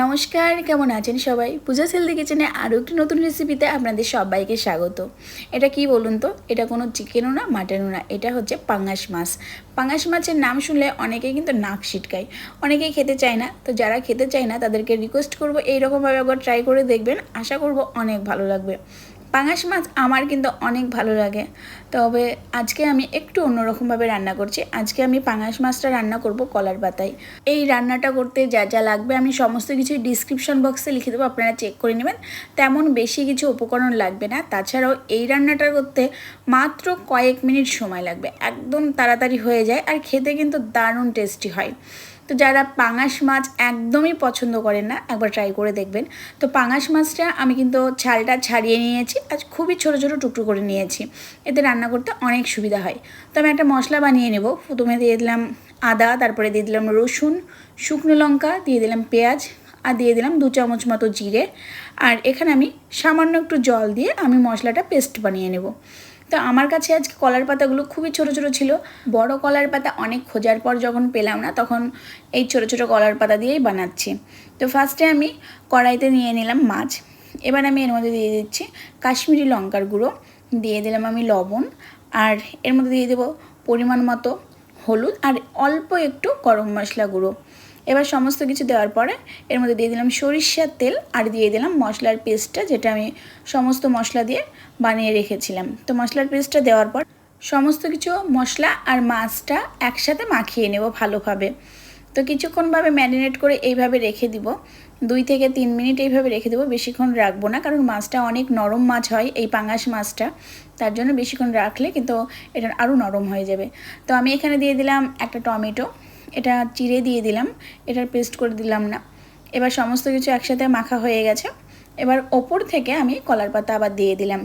নমস্কার, কেমন আছেন সবাই? পূজা সেলদি কিচেনে আরও একটি নতুন রেসিপিতে আপনাদের সবাইকে স্বাগত। এটা কি বলুন তো? এটা কোনো চিকেনও না, মাটনও না, এটা হচ্ছে পাঙ্গাস মাছ। পাঙ্গাস মাছের নাম শুনলে অনেকেই কিন্তু নাক ছিটকায়। অনেকেই খেতে চায় না, তো যারা খেতে চায় না তাদেরকে রিকোয়েস্ট করব, এইরকমভাবে একবার ট্রাই করে দেখবেন। আশা করব অনেক ভালো লাগবে। পাঙাশ মাছ আমার কিন্তু অনেক ভালো লাগে। তবে আজকে আমি একটু অন্যরকমভাবে রান্না করছি। আজকে আমি পাঙাশ মাছটা রান্না করব কলার পাতায়। এই রান্নাটা করতে যা যা লাগবে আমি সমস্ত কিছু ডিসক্রিপশন বক্সে লিখে দেবো, আপনারা চেক করে নেবেন। তেমন বেশি কিছু উপকরণ লাগবে না। তাছাড়াও এই রান্নাটা করতে মাত্র কয়েক মিনিট সময় লাগবে। একদম তাড়াতাড়ি হয়ে যায় আর খেতে কিন্তু দারুণ টেস্টি হয়। তো যারা পাঙাশ মাছ একদমই পছন্দ করেন না, একবার ট্রাই করে দেখবেন। তো পাঙাশ মাছটা আমি কিন্তু ছালটা ছাড়িয়ে নিয়েছি আজ খুবই ছোটো ছোটো টুকরো করে নিয়েছি। এতে রান্না করতে অনেক সুবিধা হয়। তো আমি একটা মশলা বানিয়ে নেব। প্রথমে দিয়ে দিলাম আদা, তারপরে দিয়ে দিলাম রসুন, শুকনো লঙ্কা, দিয়ে দিলাম পেঁয়াজ আর দিয়ে দিলাম দু চামচ মতো জিরে। আর এখানে আমি সামান্য একটু জল দিয়ে আমি মশলাটা পেস্ট বানিয়ে নেব। তো আমার কাছে আজকে কলার পাতাগুলো খুবই ছোট ছোট ছিল। বড় কলার পাতা অনেক খোঁজার পর যখন পেলাম না, তখন এই ছোট ছোট কলার পাতা দিয়েই বানাচ্ছি। তো ফার্স্টে আমি কড়াইতে নিয়ে নিলাম মাছ। এবার আমি এর মধ্যে দিয়ে দিচ্ছি কাশ্মীরি লঙ্কার গুঁড়ো। দিয়ে দিলাম আমি লবণ। আর এর মধ্যে দিয়ে দেবো পরিমাণ মতো হলুদ। আর অল্প একটু গরম মশলা গুঁড়ো। এবার সমস্ত কিছু দেওয়ার পরে এর মধ্যে দিয়ে দিলাম সরিষার তেল আর দিয়ে দিলাম মশলার পেস্টটা, যেটা আমি সমস্ত মশলা দিয়ে বানিয়ে রেখেছিলাম। তো মশলার পেস্টটা দেওয়ার পর সমস্ত কিছু মশলা আর মাছটা একসাথে মাখিয়ে নেব ভালোভাবে। তো কিছুক্ষণভাবে ম্যারিনেট করে এইভাবে রেখে দিব। দুই থেকে তিন মিনিট এইভাবে রেখে দেবো, বেশিক্ষণ রাখব না, কারণ মাছটা অনেক নরম মাছ হয় এই পাঙাশ মাছটা। তার জন্য বেশিক্ষণ রাখলে কিন্তু এটা আরও নরম হয়ে যাবে। তো আমি এখানে দিয়ে দিলাম একটা টমেটো। এটা চিড়ে দিয়ে দিলাম, এটার পেস্ট করে দিলাম না। এবার সমস্ত কিছু একসাথে মাখা হয়ে গেছে। এবার ওপর থেকে আমি কলার পাতা আবার দিয়ে দিলাম।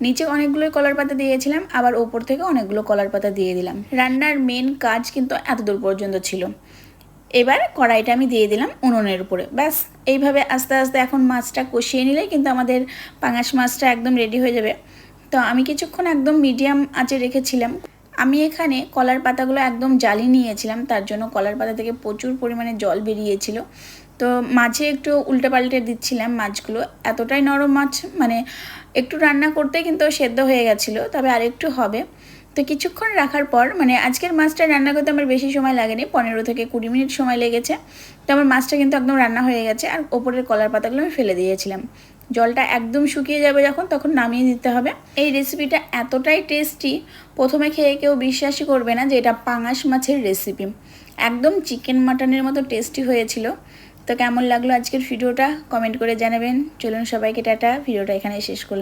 নিচে অনেকগুলোই কলার পাতা দিয়েছিলাম, আবার ওপর থেকে অনেকগুলো কলার পাতা দিয়ে দিলাম। রান্নার মেন কাজ কিন্তু এত দূর পর্যন্ত ছিল। এবার কড়াইটা আমি দিয়ে দিলাম উনুনের উপরে। ব্যাস, এইভাবে আস্তে আস্তে এখন মাছটা কষিয়ে নিলেই কিন্তু আমাদের পাঙাশ মাছটা একদম রেডি হয়ে যাবে। তো আমি কিছুক্ষণ একদম মিডিয়াম আঁচে রেখেছিলাম। আমি এখানে কলার পাতাগুলো একদম জালি নিয়েছিলাম, তার জন্য কলার পাতা থেকে প্রচুর পরিমাণে জল বেরিয়েছিল। তো মাঝে একটু উল্টে পাল্টে দিচ্ছিলাম মাছগুলো। এতটাই নরম মাছ মানে একটু রান্না করতে কিন্তু সেদ্ধ হয়ে গেছিল, তবে আরেকটু হবে। তো কিছুক্ষণ রাখার পর মানে আজকের মাছটা রান্না করতে আমার বেশি সময় লাগেনি, পনেরো থেকে কুড়ি মিনিট সময় লেগেছে। তো আমার মাছটা কিন্তু একদম রান্না হয়ে গেছে, আর ওপরের কলার পাতাগুলো আমি ফেলে দিয়েছিলাম। জলটা একদম শুকিয়ে যাবে যখন, তখন নামিয়ে দিতে হবে। এই রেসিপিটা এতটাই টেস্টি প্রথমে খেয়ে কেউ বিশ্বাসই করবে না যে এটা পাঙাশ মাছের রেসিপি একদম চিকেন মাটনের মতো টেস্টি হয়েছিল। তো কেমন লাগল আজকের ভিডিওটা কমেন্ট করে জানাবেন। চলুন সবাইকে টাটা। ভিডিওটা এখানে শেষ করলাম।